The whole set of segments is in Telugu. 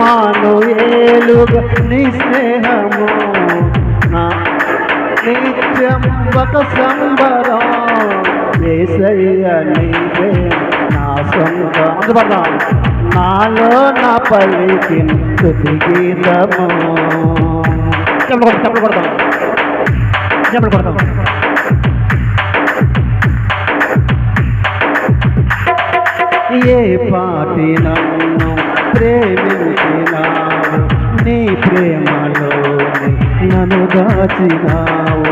ఎమ్మాను ఏలుగా నీ స్నేహము. నా నిత్యం ఒక సంబరం. ఏసయ్య నీవే నా సొంత. నాలో నా పలికి తుది గీతము. చెప్పలు కొడతాం. చెప్పలు కొడతాం. ఏ పాటి నన్ను ప్రేమించినావు నీ ప్రేమలోని నన్ను దాచినావు.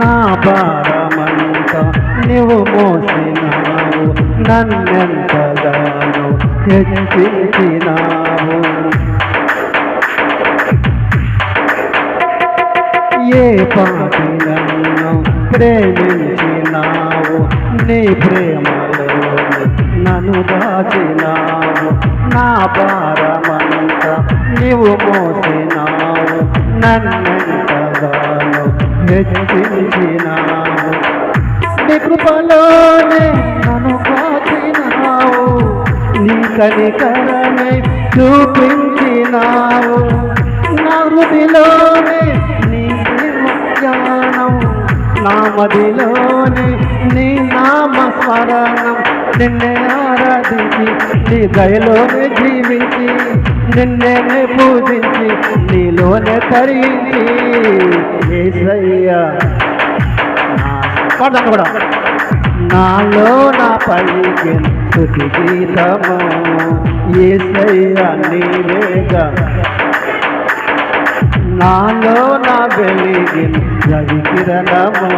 నా భారమంతా నువ్వు మోసినావు. నన్నెంతగానో హెచ్చించినావు. ఏ పాటి నన్ను ప్రేమించినావు. నీ ప్రేమలో నన్ను దాచినావు. భారమంత నీవు మోసినావు నన్నెంతగానో హెచ్చించినావు నీ కృపలోనే నన్ను కాచినావు నీ కనికరమే చూపించినావు. నా హృదిలోనే నామదిలోని నీ నామ స్మరణం నిన్నే ఆరాధించి నీ దయలోనే జీవించి నిన్నే పూజించి నీలోనే తరించి ఏసయ్యా పాడదాం కూడా. నాలో నా పలికి స్థుతి గీతము. ఏసయ్య నీవేగా నాలో నా వెలిగి రవి కిరణము.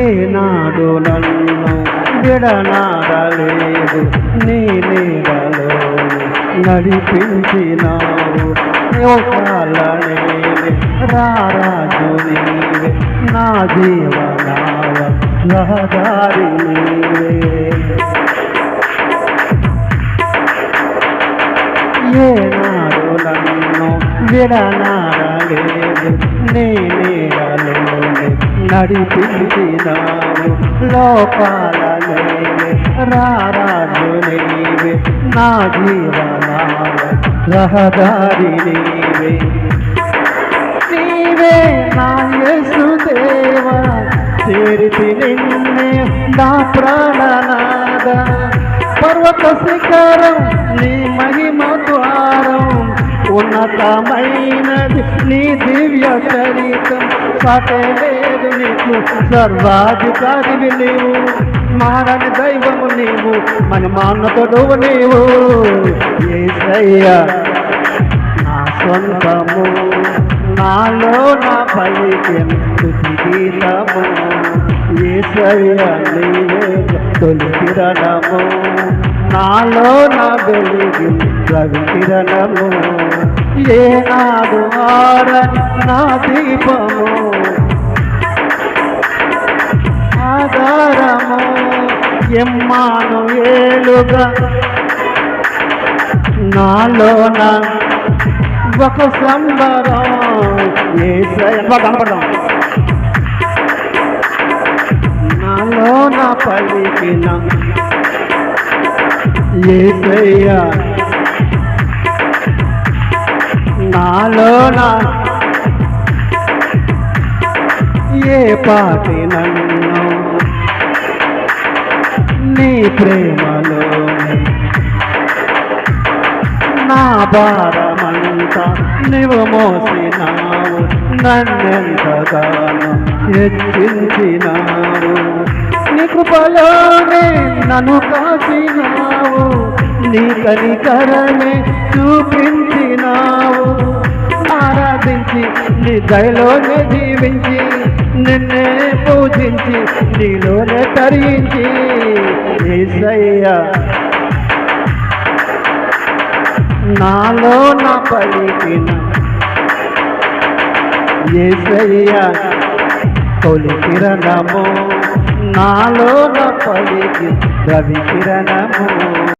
ఏనాడు నన్ను విడనాడలేదు నీ నీడలో నడిపించినావు. యోగాలనే రారాజు నీవే నా జీవనావ రహదారి నీవే ఏనాడు నన్ను విడనాడలేదు నీ నడిపించినావు లోపాలనే రారాజు నీవే నా జీవనావ రహదారి నీవే నీవే నా యేసు చేరితి నిన్నే నా ప్రాణనాద. పర్వత శిఖరం నీ మహిమ ద్వారం ఉన్నతమైనది నీ దివ్య చరితం. సాటలేదు నీకు సర్వాధికారివి నీవు. మారని దైవము నీవు మన మానతుడు నీవు. ఏసయ్యా నా సొంతము నాలో నా పైకి స్థుతి గీతము? ఏసయ్య నీవే తొలి కిరణము? నాలో నా వెలిగి రవి కిరణము? ఏ నాడు ఆరని నా దీపము? ఆధారము? ఎమ్మాను ఏలుగా? నాలో నా ఒక సంబరం. కనపడదాం. నాలో నా పలికిన ఏసయ్య నాలో నా ఏ పాటి నన్ను? నీ ప్రేమలో నా భారమంతా నీవు మోసినావు నన్నెంతగానో హెచ్చించినావు. నీ కృపలోనే నన్ను కాచినావు నీ కనికరమే చూపించినావు. ఆరాధించి నీ దయలోనే జీవించి నిన్నే పూజించి నీలోనే తరించి ఏసయ్యా నాలో నా పలికిన ఏసయ్య తొలి కిరణము. నాలో నా పలికి రవి కిరణము.